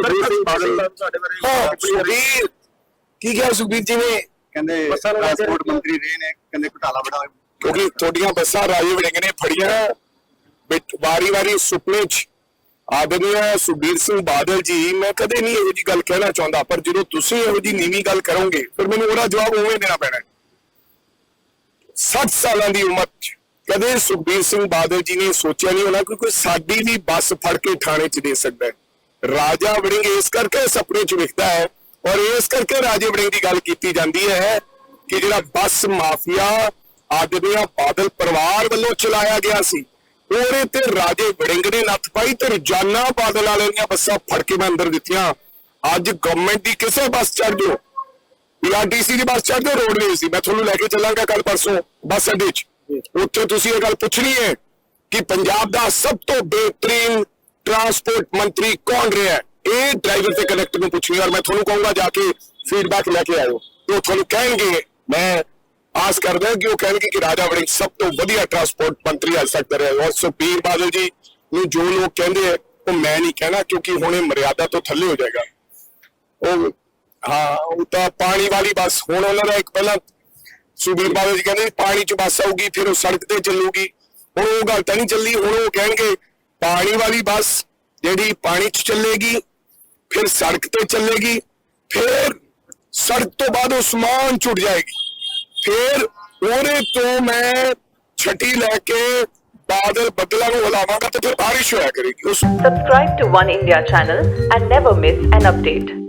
ਸੁਖਬੀਰ ਸਿੰਘ ਬਾਦਲ ਹਾਂ ਸੁਖਬੀਰ। ਕੀ ਕਿਹਾ ਸੁਖਬੀਰ ਜੀ ਨੇ? ਕਹਿੰਦੇ ਟਰਾਂਸਪੋਰਟ ਮੰਤਰੀ ਰਹੇ ਨੇ ਕਹਿੰਦੇ ਘੁਟਾਲਾ ਬੜਾ। ਕਿਉਂਕਿ ਤੁਹਾਡੀਆਂ ਬੱਸਾਂ ਰਾਜੇ ਵੜਿੰਗ ਨੇ ਫੜੀਆਂ। ਵਿੱਚ ਵਾਰੀ-ਵਾਰੀ ਸੁਪਨੇ 'ਚ ਆਦਮੀਆ ਸੁਖਬੀਰ ਸਿੰਘ ਬਾਦਲ ਜੀ ਮੈਂ ਕਦੇ ਨਹੀਂ ਇਹੋ ਜੀ ਗੱਲ ਕਹਿਣਾ ਚਾਹੁੰਦਾ ਪਰ ਜਦੋਂ ਤੁਸੀਂ ਇਹੋ ਜੀ ਨੀਵੀਂ ਗੱਲ ਕਰੋਗੇ ਫਿਰ ਮੈਨੂੰ ਉਹਦਾ ਜਵਾਬ ਉਵੇਂ ਦੇਣਾ ਪੈਣਾ ਹੈ। 60 ਸਾਲਾਂ ਦੀ ਉਮਰ 'ਚ ਕਦੇ ਸੁਖਬੀਰ ਸਿੰਘ ਬਾਦਲ ਜੀ ਨੇ ਸੋਚਿਆ ਨਹੀਂ ਹੋਣਾ ਕਿ ਕੋਈ ਸਾਡੀ ਵੀ ਬੱਸ ਫੜ ਕੇ ਥਾਣੇ 'ਚ ਦੇ ਸਕਦਾ ਹੈ। ਰਾਜਾ ਵੜਿੰਗ ਇਸ ਕਰਕੇ ਸੁਪਨੇ 'ਚ ਵਿਖਦਾ ਹੈ ਔਰ ਇਸ ਕਰਕੇ ਰਾਜੇ ਵੜਿੰਗ ਦੀ ਗੱਲ ਕੀਤੀ ਜਾਂਦੀ ਹੈ ਕਿ ਜਿਹੜਾ ਬੱਸ ਮਾਫੀਆ ਆਦਮੀਆਂ ਬਾਦਲ ਪਰਿਵਾਰ ਵੱਲੋਂ ਚਲਾਇਆ ਗਿਆ ਸੀ ਉਹਦੇ ਤੇ ਰਾਜੇ ਵੜਿੰਗ ਨੇ ਨੱਥ ਪਾਈ ਤੇ ਰੋਜ਼ਾਨਾ ਬਾਦਲ ਵਾਲੇ ਦੀਆਂ ਬੱਸਾਂ ਫੜ ਕੇ ਮੈਂ ਅੰਦਰ ਦਿੱਤੀਆਂ। ਅੱਜ ਗਵਰਨਮੈਂਟ ਦੀ ਕਿਸੇ ਬੱਸ ਚੜ੍ਹ ਜਾਓ। ਪੀਆਰਟੀਸੀ ਦੀ ਬੱਸ ਚੜ੍ਹ ਜਾਓ ਰੋਡਵੇਜ਼ ਦੀ ਮੈਂ ਤੁਹਾਨੂੰ ਲੈ ਕੇ ਚੱਲਾਂਗਾ ਕੱਲ ਪਰਸੋਂ ਬੱਸ ਅੱਡੇ 'ਚ। ਉੱਥੇ ਤੁਸੀਂ ਇਹ ਗੱਲ ਪੁੱਛਣੀ ਹੈ ਕਿ ਪੰਜਾਬ ਦਾ ਸਭ ਤੋਂ ਬਿਹਤਰੀਨ ਟਰਾਂਸਪੋਰਟ ਮੰਤਰੀ ਕੌਣ ਰਿਹਾ ਇਹ ਡਰਾਈਵਰ ਤੇ ਕਨੈਕਟਰ ਨੂੰ ਪੁੱਛਣੀ ਔਰ ਮੈਂ ਤੁਹਾਨੂੰ ਕਹੂੰਗਾ ਜਾ ਕੇ ਫੀਡਬੈਕ ਲੈ ਕੇ ਆਇਓ। ਤੇ ਉਹ ਤੁਹਾਨੂੰ ਕਹਿਣਗੇ, ਮੈਂ ਆਸ ਕਰਦਾ ਕਿ ਉਹ ਕਹਿਣਗੇ ਕਿ ਰਾਜਾ ਵੜਿੰਗ ਸਭ ਤੋਂ ਵਧੀਆ ਟਰਾਂਸਪੋਰਟ ਮੰਤਰੀ ਅੱਜ ਤੱਕ ਰਿਹਾ ਔਰ ਸੁਖਬੀਰ ਬਾਦਲ ਜੀ ਨੂੰ ਜੋ ਲੋਕ ਕਹਿੰਦੇ ਆ, ਉਹ ਮੈਂ ਨਹੀਂ ਕਹਿਣਾ ਕਿਉਂਕਿ ਹੁਣ ਇਹ ਮਰਿਆਦਾ ਤੋਂ ਥੱਲੇ ਹੋ ਜਾਏਗਾ। ਉਹ, ਹਾਂ, ਉਹ ਤਾਂ ਪਾਣੀ ਵਾਲੀ ਬੱਸ, ਹੁਣ ਉਹਨਾਂ ਦਾ ਇੱਕ ਪਹਿਲਾਂ ਸੁਖਬੀਰ ਬਾਦਲ ਜੀ ਕਹਿੰਦੇ ਪਾਣੀ ਚ ਬੱਸ ਆਊਗੀ, ਫਿਰ ਉਹ ਸੜਕ ਤੇ ਚੱਲੂਗੀ। ਹੁਣ ਉਹ ਗੱਲ ਤਾਂ ਨਹੀਂ ਚੱਲੀ, ਹੁਣ ਉਹ ਕਹਿਣਗੇ ਪਾਣੀ ਵਾਲੀ ਬੱਸ ਜਿਹੜੀ ਪਾਣੀ ਚ ਚੱਲੇਗੀ, ਫਿਰ ਸੜਕ ਤੇ ਚੱਲੇਗੀ, ਫਿਰ ਸੜਕ ਤੋਂ ਬਾਅਦ ਉਹ ਸਮਾਨ ਛੁੱਟ ਜਾਏਗੀ ਫਿਰ ਉਹਦੇ ਤੋਂ ਮੈਂ ਛਟੀ ਲੈ ਕੇ ਬਾਦਲ ਬੱਦਲਾਂ ਨੂੰ ਹਿਲਾਵਾਂਗਾ ਤੇ ਫਿਰ ਬਾਰਿਸ਼ ਹੋਇਆ ਕਰੇਗੀ ਉਸ Subscribe to One India channel and never miss an update.